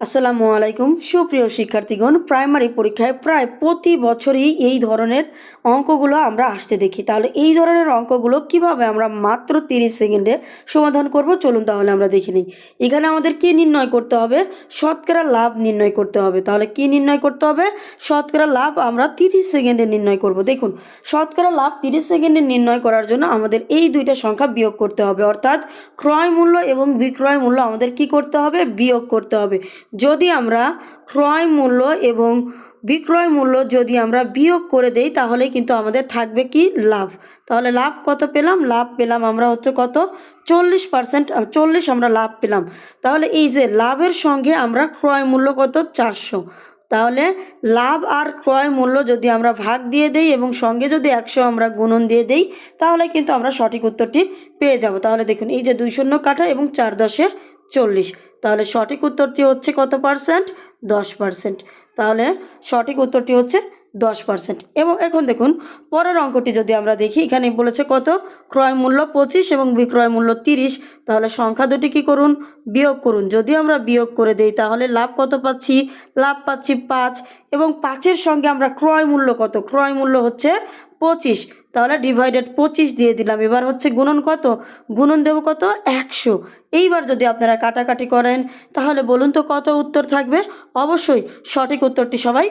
আসসালামু আলাইকুম। সুপ্রিয় শিক্ষার্থীগণ, প্রাইমারি পরীক্ষায় প্রায় প্রতি বছরই এই ধরনের অঙ্কগুলো আমরা আসতে দেখি। তাহলে এই ধরনের অঙ্কগুলো কীভাবে আমরা মাত্র তিরিশ সেকেন্ডে সমাধান করব? চলুন তাহলে আমরা দেখে নিই। এখানে আমাদের কি নির্ণয় করতে হবে? শতকরা লাভ নির্ণয় করতে হবে। তাহলে কি নির্ণয় করতে হবে? শতকরা লাভ আমরা তিরিশ সেকেন্ডে নির্ণয় করব। দেখুন, শতকরা লাভ তিরিশ সেকেন্ডে নির্ণয় করার জন্য আমাদের এই দুইটা সংখ্যা বিয়োগ করতে হবে। অর্থাৎ ক্রয় মূল্য এবং বিক্রয় মূল্য আমাদের কি করতে হবে? বিয়োগ করতে হবে। যদি আমরা ক্রয় মূল্য এবং বিক্রয় মূল্য যদি আমরা বিয়োগ করে দেই, তাহলে কিন্তু আমাদের থাকবে কি? লাভ। তাহলে লাভ কত পেলাম? লাভ পেলাম আমরা হচ্ছে কত? চল্লিশ পার্সেন্ট চল্লিশ আমরা লাভ পেলাম। তাহলে এই যে লাভের সঙ্গে আমরা ক্রয় মূল্য কত? চারশো। তাহলে লাভ আর ক্রয় মূল্য যদি আমরা ভাগ দিয়ে দেই এবং সঙ্গে যদি একশো আমরা গুণন দিয়ে দেই, তাহলে কিন্তু আমরা সঠিক উত্তরটি পেয়ে যাব। তাহলে দেখুন, এই যে দুই শূন্য কাটা এবং চার দশে চল্লিশ। তাহলে সঠিক উত্তরটি হচ্ছে কত পার্সেন্ট দশ পার্সেন্ট তাহলে সঠিক উত্তরটি হচ্ছে দশ পার্সেন্ট এবং এখন দেখুন, পরের অঙ্কটি যদি আমরা দেখি, এখানে বলেছে কত? ক্রয় মূল্য পঁচিশ এবং বিক্রয় মূল্য তিরিশ। তাহলে সংখ্যা দুটি কী করুন? বিয়োগ করুন। যদি আমরা বিয়োগ করে দেই, তাহলে লাভ কত পাচ্ছি? লাভ পাচ্ছি পাঁচ। এবং পাঁচের সঙ্গে আমরা ক্রয় মূল্য কত? ক্রয় মূল্য হচ্ছে পঁচিশ। তাহলে ডিভাইডেড পঁচিশ দিয়ে দিলাম। এবার হচ্ছে গুণন কত? গুণন দেবো কত? একশো। এইবার যদি আপনারা কাটাকাটি করেন, তাহলে বলুন তো কত উত্তর থাকবে? অবশ্যই সঠিক উত্তরটি সবাই